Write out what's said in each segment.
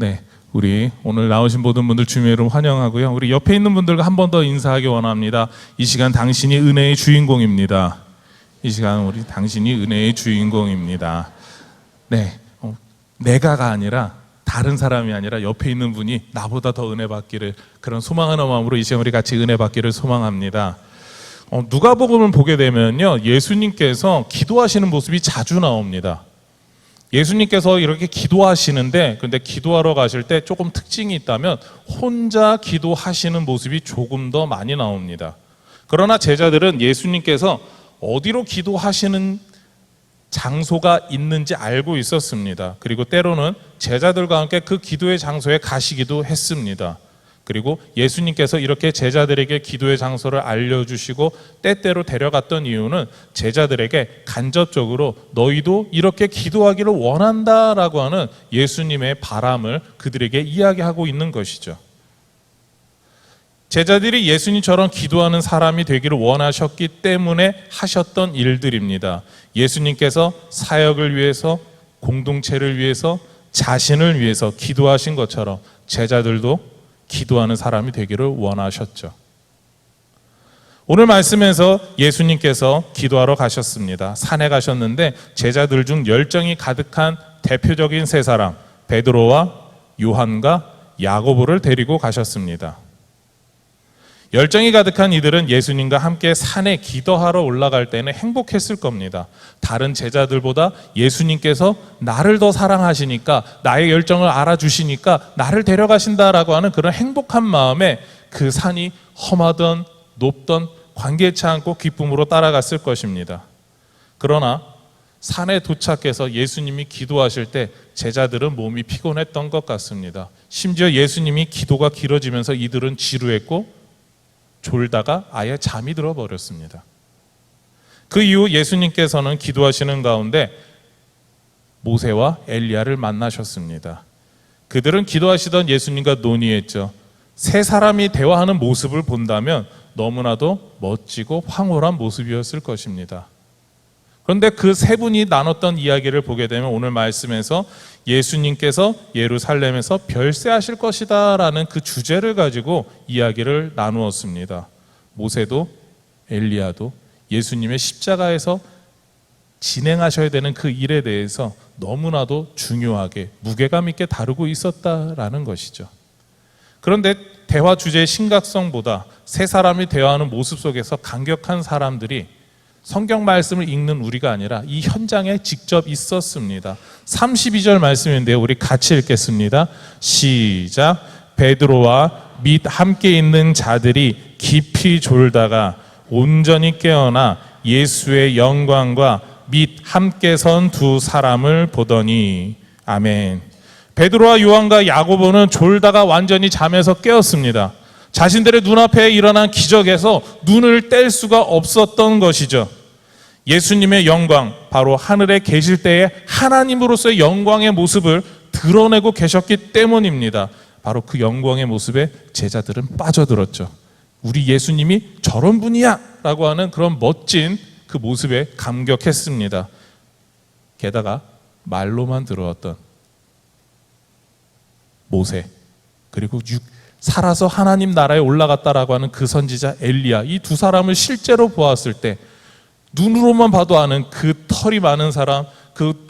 네, 우리 오늘 나오신 모든 분들 이름 환영하고요. 우리 옆에 있는 분들과 한 번 더 인사하기 원합니다. 이 시간 당신이 은혜의 주인공입니다. 이 시간 우리 당신이 은혜의 주인공입니다. 네, 어, 내가가 아니라 다른 사람이 아니라 옆에 있는 분이 나보다 더 은혜 받기를 그런 소망하는 마음으로 이 시간 우리 같이 은혜 받기를 소망합니다. 어, 누가복음을 보게 되면요, 예수님께서 기도하시는 모습이 자주 나옵니다. 예수님께서 이렇게 기도하시는데 근데 기도하러 가실 때 조금 특징이 있다면 혼자 기도하시는 모습이 조금 더 많이 나옵니다. 그러나 제자들은 예수님께서 어디로 기도하시는 장소가 있는지 알고 있었습니다. 그리고 때로는 제자들과 함께 그 기도의 장소에 가시기도 했습니다. 그리고 예수님께서 이렇게 제자들에게 기도의 장소를 알려주시고 때때로 데려갔던 이유는 제자들에게 간접적으로 너희도 이렇게 기도하기를 원한다라고 하는 예수님의 바람을 그들에게 이야기하고 있는 것이죠. 제자들이 예수님처럼 기도하는 사람이 되기를 원하셨기 때문에 하셨던 일들입니다. 예수님께서 사역을 위해서 공동체를 위해서 자신을 위해서 기도하신 것처럼 제자들도 기도하는 사람이 되기를 원하셨죠. 오늘 말씀에서 예수님께서 기도하러 가셨습니다. 산에 가셨는데 제자들 중 열정이 가득한 대표적인 세 사람 베드로와 요한과 야고보를 데리고 가셨습니다. 열정이 가득한 이들은 예수님과 함께 산에 기도하러 올라갈 때는 행복했을 겁니다. 다른 제자들보다 예수님께서 나를 더 사랑하시니까 나의 열정을 알아주시니까 나를 데려가신다라고 하는 그런 행복한 마음에 그 산이 험하던 높던 관계치 않고 기쁨으로 따라갔을 것입니다. 그러나 산에 도착해서 예수님이 기도하실 때 제자들은 몸이 피곤했던 것 같습니다. 심지어 예수님이 기도가 길어지면서 이들은 지루했고 졸다가 아예 잠이 들어 버렸습니다. 그 이후 예수님께서는 기도하시는 가운데 모세와 엘리야를 만나셨습니다. 그들은 기도하시던 예수님과 논의했죠. 세 사람이 대화하는 모습을 본다면 너무나도 멋지고 황홀한 모습이었을 것입니다. 그런데 그 세 분이 나눴던 이야기를 보게 되면 오늘 말씀에서 예수님께서 예루살렘에서 별세하실 것이다라는 그 주제를 가지고 이야기를 나누었습니다. 모세도 엘리야도 예수님의 십자가에서 진행하셔야 되는 그 일에 대해서 너무나도 중요하게 무게감 있게 다루고 있었다라는 것이죠. 그런데 대화 주제의 심각성보다 세 사람이 대화하는 모습 속에서 강격한 사람들이 성경 말씀을 읽는 우리가 아니라 이 현장에 직접 있었습니다. 32절 말씀인데요. 우리 같이 읽겠습니다. 시작. 베드로와 및 함께 있는 자들이 깊이 졸다가 온전히 깨어나 예수의 영광과 및 함께 선 두 사람을 보더니 아멘. 베드로와 요한과 야고보는 졸다가 완전히 잠에서 깨었습니다. 자신들의 눈앞에 일어난 기적에서 눈을 뗄 수가 없었던 것이죠. 예수님의 영광, 바로 하늘에 계실 때의 하나님으로서의 영광의 모습을 드러내고 계셨기 때문입니다. 바로 그 영광의 모습에 제자들은 빠져들었죠. 우리 예수님이 저런 분이야! 라고 하는 그런 멋진 그 모습에 감격했습니다. 게다가 말로만 들어왔던 모세, 그리고 육, 살아서 하나님 나라에 올라갔다라고 하는 그 선지자 엘리야, 이 두 사람을 실제로 보았을 때 눈으로만 봐도 아는 그 털이 많은 사람, 그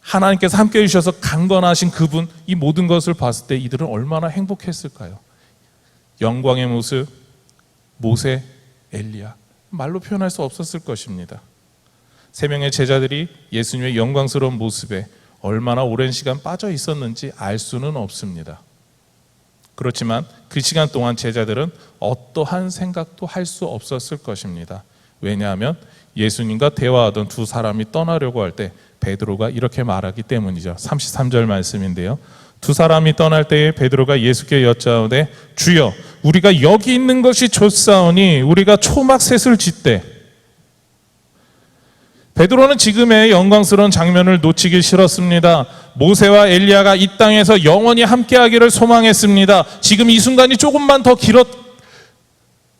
하나님께서 함께 해주셔서 강건하신 그분, 이 모든 것을 봤을 때 이들은 얼마나 행복했을까요? 영광의 모습, 모세, 엘리야. 말로 표현할 수 없었을 것입니다. 세 명의 제자들이 예수님의 영광스러운 모습에 얼마나 오랜 시간 빠져 있었는지 알 수는 없습니다. 그렇지만 그 시간 동안 제자들은 어떠한 생각도 할 수 없었을 것입니다. 왜냐하면 예수님과 대화하던 두 사람이 떠나려고 할 때 베드로가 이렇게 말하기 때문이죠. 33절 말씀인데요. 두 사람이 떠날 때에 베드로가 예수께 여짜오되 주여 우리가 여기 있는 것이 좋사오니 우리가 초막셋을 짓되 베드로는 지금의 영광스러운 장면을 놓치기 싫었습니다. 모세와 엘리야가 이 땅에서 영원히 함께하기를 소망했습니다. 지금 이 순간이 조금만 더 길었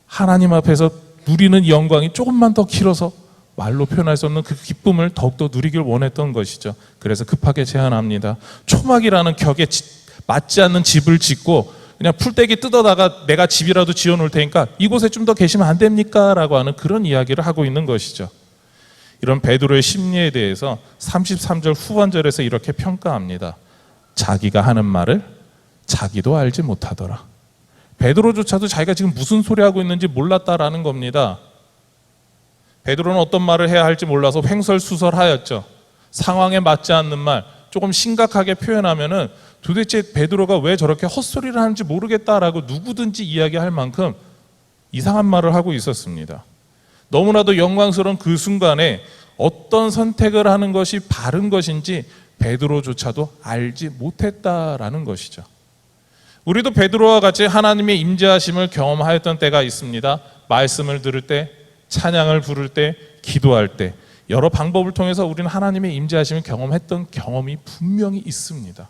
하나님 앞에서 누리는 영광이 조금만 더 길어서 말로 표현할 수 없는 그 기쁨을 더욱더 누리길 원했던 것이죠. 그래서 급하게 제안합니다. 초막이라는 격에 맞지 않는 집을 짓고 그냥 풀떼기 뜯어다가 내가 집이라도 지어 놓을 테니까 이곳에 좀 더 계시면 안 됩니까? 라고 하는 그런 이야기를 하고 있는 것이죠. 이런 베드로의 심리에 대해서 33절 후반절에서 이렇게 평가합니다. 자기가 하는 말을 자기도 알지 못하더라. 베드로조차도 자기가 지금 무슨 소리 하고 있는지 몰랐다라는 겁니다. 베드로는 어떤 말을 해야 할지 몰라서 횡설수설하였죠. 상황에 맞지 않는 말, 조금 심각하게 표현하면은 도대체 베드로가 왜 저렇게 헛소리를 하는지 모르겠다라고 누구든지 이야기할 만큼 이상한 말을 하고 있었습니다. 너무나도 영광스러운 그 순간에 어떤 선택을 하는 것이 바른 것인지 베드로조차도 알지 못했다라는 것이죠. 우리도 베드로와 같이 하나님의 임재하심을 경험하였던 때가 있습니다. 말씀을 들을 때, 찬양을 부를 때, 기도할 때 여러 방법을 통해서 우리는 하나님의 임재하심을 경험했던 경험이 분명히 있습니다.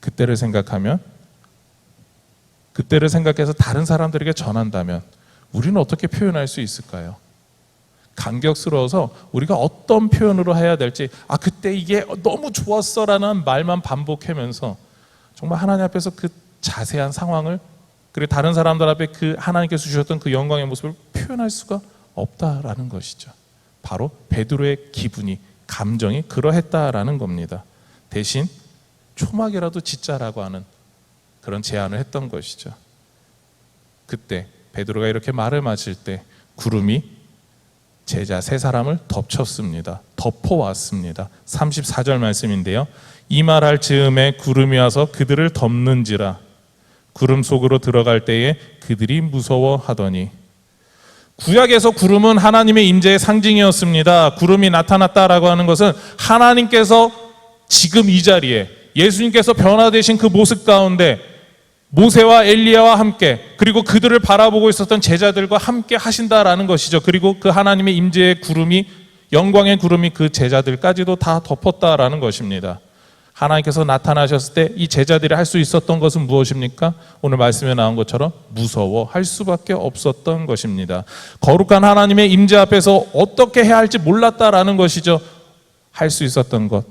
그때를 생각하면 그때를 생각해서 다른 사람들에게 전한다면 우리는 어떻게 표현할 수 있을까요? 감격스러워서 우리가 어떤 표현으로 해야 될지 아 그때 이게 너무 좋았어라는 말만 반복하면서 정말 하나님 앞에서 그 자세한 상황을 그리고 다른 사람들 앞에 그 하나님께서 주셨던 그 영광의 모습을 표현할 수가 없다라는 것이죠. 바로 베드로의 기분이 감정이 그러했다라는 겁니다. 대신 초막이라도 짓자라고 하는 그런 제안을 했던 것이죠. 그때 베드로가 이렇게 말을 마칠 때 구름이 제자 세 사람을 덮쳤습니다. 덮어왔습니다. 34절 말씀인데요. 이 말할 즈음에 구름이 와서 그들을 덮는지라 구름 속으로 들어갈 때에 그들이 무서워하더니 구약에서 구름은 하나님의 임재의 상징이었습니다. 구름이 나타났다라고 하는 것은 하나님께서 지금 이 자리에 예수님께서 변화되신 그 모습 가운데 모세와 엘리야와 함께 그리고 그들을 바라보고 있었던 제자들과 함께 하신다라는 것이죠. 그리고 그 하나님의 임재의 구름이 영광의 구름이 그 제자들까지도 다 덮었다라는 것입니다. 하나님께서 나타나셨을 때 이 제자들이 할 수 있었던 것은 무엇입니까? 오늘 말씀에 나온 것처럼 무서워 할 수밖에 없었던 것입니다. 거룩한 하나님의 임재 앞에서 어떻게 해야 할지 몰랐다라는 것이죠. 할 수 있었던 것.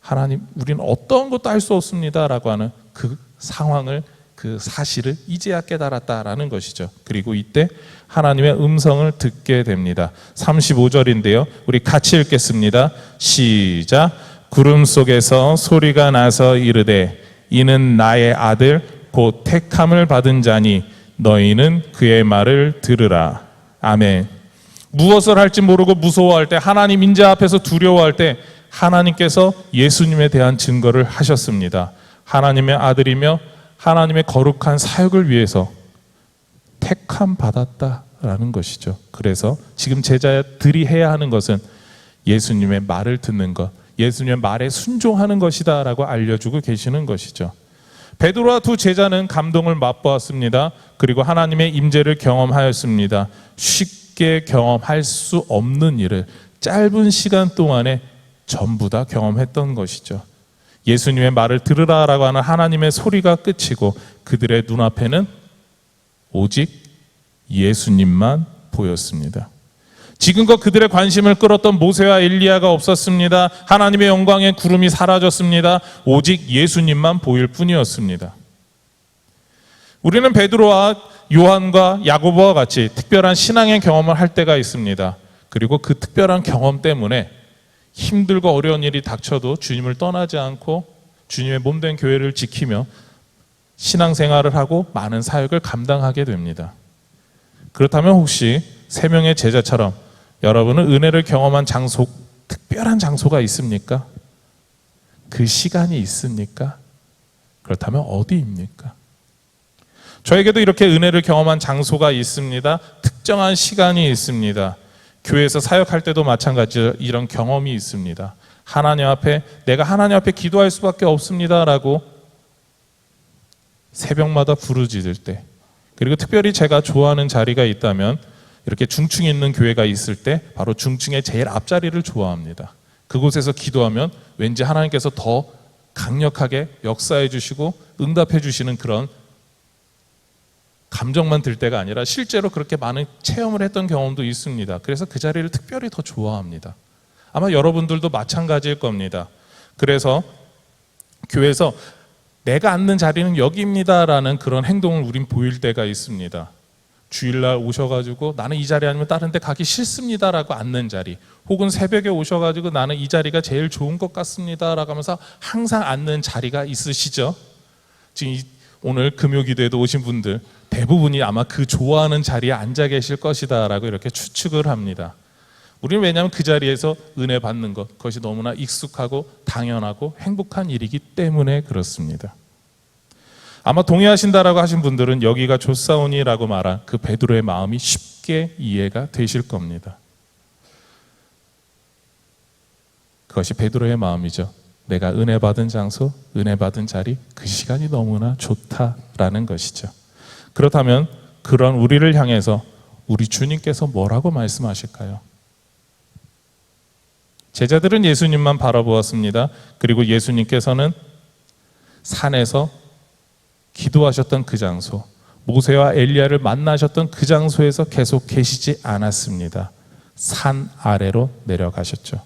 하나님, 우리는 어떤 것도 할 수 없습니다라고 하는 그 상황을 그 사실을 이제야 깨달았다라는 것이죠. 그리고 이때 하나님의 음성을 듣게 됩니다. 35절인데요. 우리 같이 읽겠습니다. 시작. 구름 속에서 소리가 나서 이르되 이는 나의 아들 곧 택함을 받은 자니 너희는 그의 말을 들으라. 아멘. 무엇을 할지 모르고 무서워할 때 하나님 인자 앞에서 두려워할 때 하나님께서 예수님에 대한 증거를 하셨습니다. 하나님의 아들이며 하나님의 거룩한 사역을 위해서 택함 받았다라는 것이죠. 그래서 지금 제자들이 해야 하는 것은 예수님의 말을 듣는 것, 예수님의 말에 순종하는 것이다라고 알려주고 계시는 것이죠. 베드로와 두 제자는 감동을 맛보았습니다. 그리고 하나님의 임재를 경험하였습니다. 쉽게 경험할 수 없는 일을 짧은 시간 동안에 전부 다 경험했던 것이죠. 예수님의 말을 들으라라고 하는 하나님의 소리가 끝이고 그들의 눈앞에는 오직 예수님만 보였습니다. 지금껏 그들의 관심을 끌었던 모세와 엘리야가 없었습니다. 하나님의 영광의 구름이 사라졌습니다. 오직 예수님만 보일 뿐이었습니다. 우리는 베드로와 요한과 야고보와 같이 특별한 신앙의 경험을 할 때가 있습니다. 그리고 그 특별한 경험 때문에 힘들고 어려운 일이 닥쳐도 주님을 떠나지 않고 주님의 몸된 교회를 지키며 신앙생활을 하고 많은 사역을 감당하게 됩니다. 그렇다면 혹시 세 명의 제자처럼 여러분은 은혜를 경험한 장소, 특별한 장소가 있습니까? 그 시간이 있습니까? 그렇다면 어디입니까? 저에게도 이렇게 은혜를 경험한 장소가 있습니다. 특정한 시간이 있습니다. 교회에서 사역할 때도 마찬가지로 이런 경험이 있습니다. 하나님 앞에 내가 하나님 앞에 기도할 수밖에 없습니다라고 새벽마다 부르짖을 때 그리고 특별히 제가 좋아하는 자리가 있다면 이렇게 중층에 있는 교회가 있을 때 바로 중층의 제일 앞자리를 좋아합니다. 그곳에서 기도하면 왠지 하나님께서 더 강력하게 역사해 주시고 응답해 주시는 그런 감정만 들 때가 아니라 실제로 그렇게 많은 체험을 했던 경험도 있습니다. 그래서 그 자리를 특별히 더 좋아합니다. 아마 여러분들도 마찬가지일 겁니다. 그래서 교회에서 내가 앉는 자리는 여기입니다라는 그런 행동을 우린 보일 때가 있습니다. 주일날 오셔가지고 나는 이 자리 아니면 다른 데 가기 싫습니다라고 앉는 자리 혹은 새벽에 오셔가지고 나는 이 자리가 제일 좋은 것 같습니다라고 하면서 항상 앉는 자리가 있으시죠? 지금 이- 오늘 금요 기도에도 오신 분들 대부분이 아마 그 좋아하는 자리에 앉아 계실 것이다라고 이렇게 추측을 합니다. 우리는 왜냐하면 그 자리에서 은혜 받는 것 그것이 너무나 익숙하고 당연하고 행복한 일이기 때문에 그렇습니다. 아마 동의하신다라고 하신 분들은 여기가 조사오니라고 말한 그 베드로의 마음이 쉽게 이해가 되실 겁니다. 그것이 베드로의 마음이죠. 내가 은혜 받은 장소, 은혜 받은 자리, 그 시간이 너무나 좋다라는 것이죠. 그렇다면 그런 우리를 향해서 우리 주님께서 뭐라고 말씀하실까요? 제자들은 예수님만 바라보았습니다. 그리고 예수님께서는 산에서 기도하셨던 그 장소, 모세와 엘리야를 만나셨던 그 장소에서 계속 계시지 않았습니다. 산 아래로 내려가셨죠.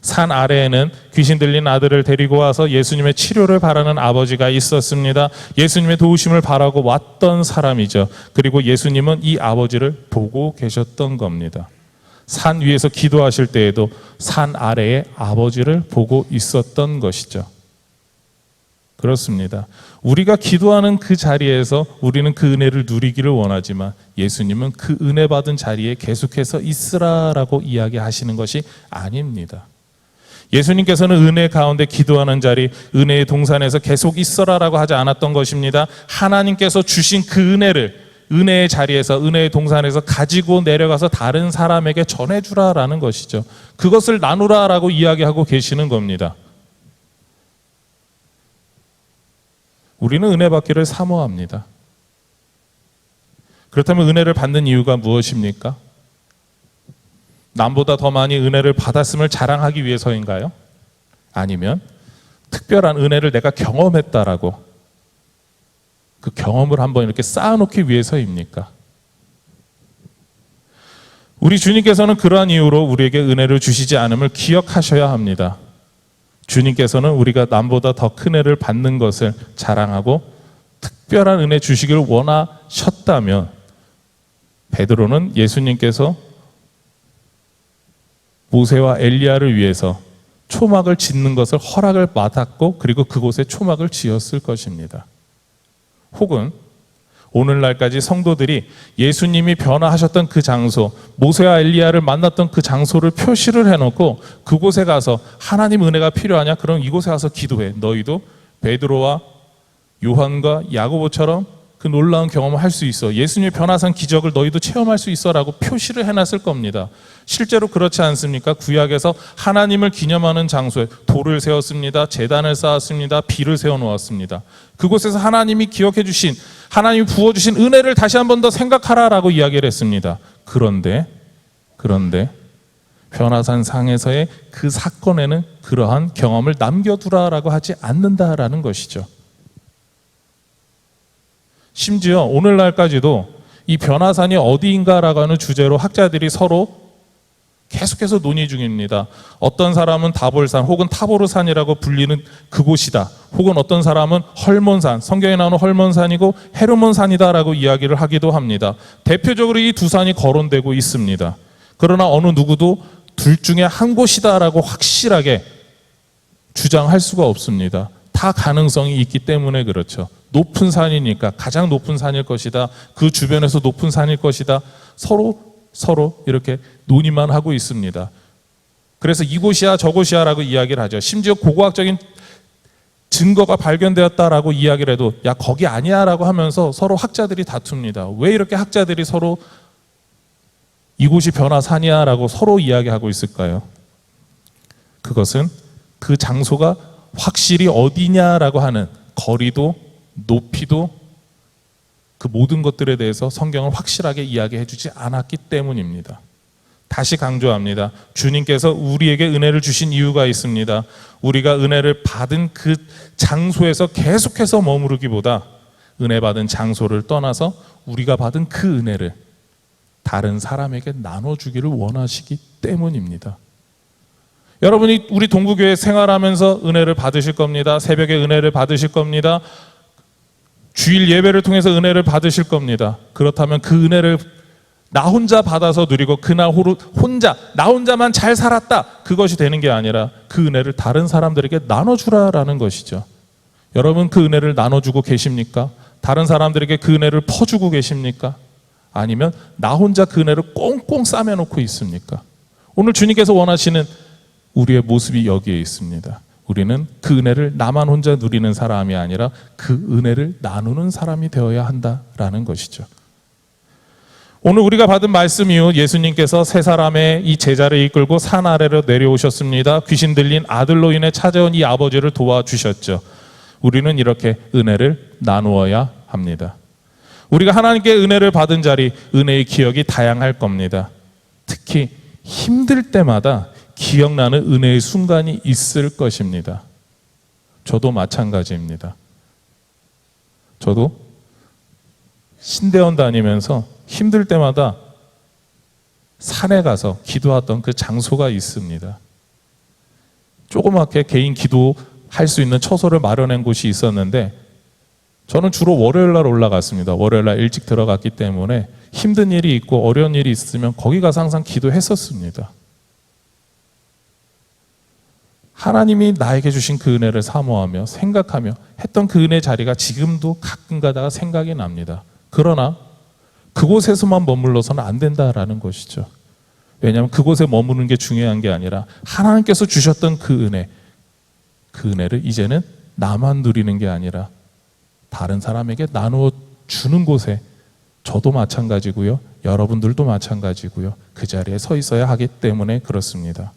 산 아래에는 귀신 들린 아들을 데리고 와서 예수님의 치료를 바라는 아버지가 있었습니다. 예수님의 도우심을 바라고 왔던 사람이죠. 그리고 예수님은 이 아버지를 보고 계셨던 겁니다. 산 위에서 기도하실 때에도 산 아래에 아버지를 보고 있었던 것이죠. 그렇습니다. 우리가 기도하는 그 자리에서 우리는 그 은혜를 누리기를 원하지만 예수님은 그 은혜 받은 자리에 계속해서 있으라라고 이야기하시는 것이 아닙니다. 예수님께서는 은혜 가운데 기도하는 자리, 은혜의 동산에서 계속 있어라라고 하지 않았던 것입니다. 하나님께서 주신 그 은혜를 은혜의 자리에서 은혜의 동산에서 가지고 내려가서 다른 사람에게 전해주라라는 것이죠. 그것을 나누라라고 이야기하고 계시는 겁니다. 우리는 은혜 받기를 사모합니다. 그렇다면 은혜를 받는 이유가 무엇입니까? 남보다 더 많이 은혜를 받았음을 자랑하기 위해서인가요? 아니면 특별한 은혜를 내가 경험했다라고 그 경험을 한번 이렇게 쌓아놓기 위해서입니까? 우리 주님께서는 그러한 이유로 우리에게 은혜를 주시지 않음을 기억하셔야 합니다. 주님께서는 우리가 남보다 더큰 은혜를 받는 것을 자랑하고 특별한 은혜 주시기를 원하셨다면 베드로는 예수님께서 모세와 엘리야를 위해서 초막을 짓는 것을 허락을 받았고 그리고 그곳에 초막을 지었을 것입니다. 혹은 오늘날까지 성도들이 예수님이 변화하셨던 그 장소, 모세와 엘리야를 만났던 그 장소를 표시를 해놓고 그곳에 가서 하나님 은혜가 필요하냐? 그럼 이곳에 가서 기도해. 너희도 베드로와 요한과 야고보처럼 그 놀라운 경험을 할 수 있어. 예수님의 변화산 기적을 너희도 체험할 수 있어라고 표시를 해놨을 겁니다. 실제로 그렇지 않습니까? 구약에서 하나님을 기념하는 장소에 돌을 세웠습니다. 재단을 쌓았습니다. 비를 세워놓았습니다. 그곳에서 하나님이 기억해 주신 하나님이 부어주신 은혜를 다시 한 번 더 생각하라라고 이야기를 했습니다. 그런데 그런데 변화산 상에서의 그 사건에는 그러한 경험을 남겨두라라고 하지 않는다라는 것이죠. 심지어 오늘날까지도 이 변화산이 어디인가라고 하는 주제로 학자들이 서로 계속해서 논의 중입니다. 어떤 사람은 다볼산 혹은 타보르산이라고 불리는 그곳이다. 혹은 어떤 사람은 헐몬산, 성경에 나오는 헐몬산이고 헤르몬산이다라고 이야기를 하기도 합니다. 대표적으로 이 두 산이 거론되고 있습니다. 그러나 어느 누구도 둘 중에 한 곳이다라고 확실하게 주장할 수가 없습니다. 다 가능성이 있기 때문에 그렇죠. 높은 산이니까 가장 높은 산일 것이다. 그 주변에서 높은 산일 것이다. 서로 서로 이렇게 논의만 하고 있습니다. 그래서 이곳이야 저곳이야라고 이야기를 하죠. 심지어 고고학적인 증거가 발견되었다라고 이야기를 해도 야 거기 아니야라고 하면서 서로 학자들이 다툽니다. 왜 이렇게 학자들이 서로 이곳이 변화산이야라고 서로 이야기하고 있을까요? 그것은 그 장소가 확실히 어디냐라고 하는 거리도 높이도 그 모든 것들에 대해서 성경을 확실하게 이야기해 주지 않았기 때문입니다. 다시 강조합니다. 주님께서 우리에게 은혜를 주신 이유가 있습니다. 우리가 은혜를 받은 그 장소에서 계속해서 머무르기보다 은혜 받은 장소를 떠나서 우리가 받은 그 은혜를 다른 사람에게 나눠주기를 원하시기 때문입니다. 여러분이 우리 동부교회 생활하면서 은혜를 받으실 겁니다. 새벽에 은혜를 받으실 겁니다. 주일 예배를 통해서 은혜를 받으실 겁니다. 그렇다면 그 은혜를 나 혼자 받아서 누리고 그날 혼자 나 혼자만 잘 살았다 그것이 되는 게 아니라 그 은혜를 다른 사람들에게 나눠주라라는 것이죠. 여러분 그 은혜를 나눠주고 계십니까? 다른 사람들에게 그 은혜를 퍼주고 계십니까? 아니면 나 혼자 그 은혜를 꽁꽁 싸매놓고 있습니까? 오늘 주님께서 원하시는 우리의 모습이 여기에 있습니다. 우리는 그 은혜를 나만 혼자 누리는 사람이 아니라 그 은혜를 나누는 사람이 되어야 한다라는 것이죠. 오늘 우리가 받은 말씀 이후 예수님께서 세 사람의 이 제자를 이끌고 산 아래로 내려오셨습니다. 귀신 들린 아들로 인해 찾아온 이 아버지를 도와주셨죠. 우리는 이렇게 은혜를 나누어야 합니다. 우리가 하나님께 은혜를 받은 자리, 은혜의 기억이 다양할 겁니다. 특히 힘들 때마다 기억나는 은혜의 순간이 있을 것입니다. 저도 마찬가지입니다. 저도 신대원 다니면서 힘들 때마다 산에 가서 기도했던 그 장소가 있습니다. 조그맣게 개인 기도할 수 있는 처소를 마련한 곳이 있었는데 저는 주로 월요일 날 올라갔습니다. 월요일 날 일찍 들어갔기 때문에 힘든 일이 있고 어려운 일이 있으면 거기 가서 항상 기도했었습니다. 하나님이 나에게 주신 그 은혜를 사모하며 생각하며 했던 그 은혜 자리가 지금도 가끔 가다가 생각이 납니다. 그러나 그곳에서만 머물러서는 안 된다라는 것이죠. 왜냐하면 그곳에 머무는 게 중요한 게 아니라 하나님께서 주셨던 그 은혜, 그 은혜를 이제는 나만 누리는 게 아니라 다른 사람에게 나누어 주는 곳에 저도 마찬가지고요. 여러분들도 마찬가지고요. 그 자리에 서 있어야 하기 때문에 그렇습니다.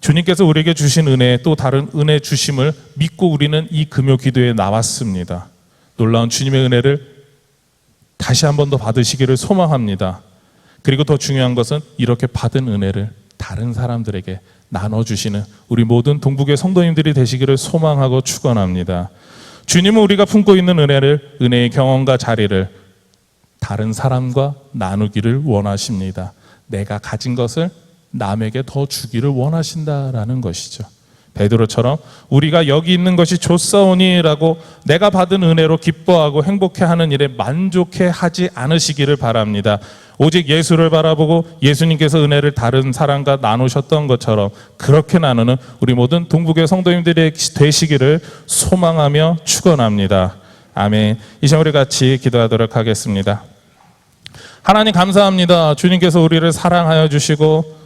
주님께서 우리에게 주신 은혜 또 다른 은혜 주심을 믿고 우리는 이 금요 기도에 나왔습니다. 놀라운 주님의 은혜를 다시 한 번 더 받으시기를 소망합니다. 그리고 더 중요한 것은 이렇게 받은 은혜를 다른 사람들에게 나눠주시는 우리 모든 동북의 성도님들이 되시기를 소망하고 축원합니다. 주님은 우리가 품고 있는 은혜를 은혜의 경험과 자리를 다른 사람과 나누기를 원하십니다. 내가 가진 것을 남에게 더 주기를 원하신다라는 것이죠. 베드로처럼 우리가 여기 있는 것이 좋사오니라고 내가 받은 은혜로 기뻐하고 행복해하는 일에 만족해 하지 않으시기를 바랍니다. 오직 예수를 바라보고 예수님께서 은혜를 다른 사람과 나누셨던 것처럼 그렇게 나누는 우리 모든 동북의 성도님들이 되시기를 소망하며 축원합니다. 아멘. 이 시간 우리 같이 기도하도록 하겠습니다. 하나님 감사합니다. 주님께서 우리를 사랑하여 주시고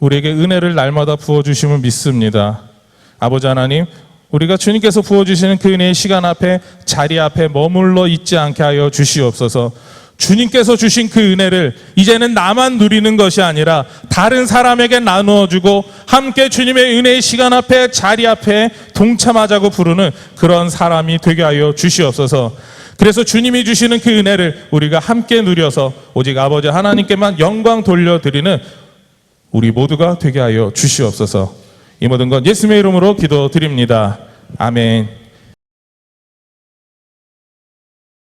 우리에게 은혜를 날마다 부어 주심을 믿습니다. 아버지 하나님, 우리가 주님께서 부어 주시는 그 은혜의 시간 앞에 자리 앞에 머물러 있지 않게 하여 주시옵소서. 주님께서 주신 그 은혜를 이제는 나만 누리는 것이 아니라 다른 사람에게 나누어 주고 함께 주님의 은혜의 시간 앞에 자리 앞에 동참하자고 부르는 그런 사람이 되게 하여 주시옵소서. 그래서 주님이 주시는 그 은혜를 우리가 함께 누려서 오직 아버지 하나님께만 영광 돌려드리는 우리 모두가 되게 하여 주시옵소서. 이 모든 건 예수님의 이름으로 기도드립니다. 아멘.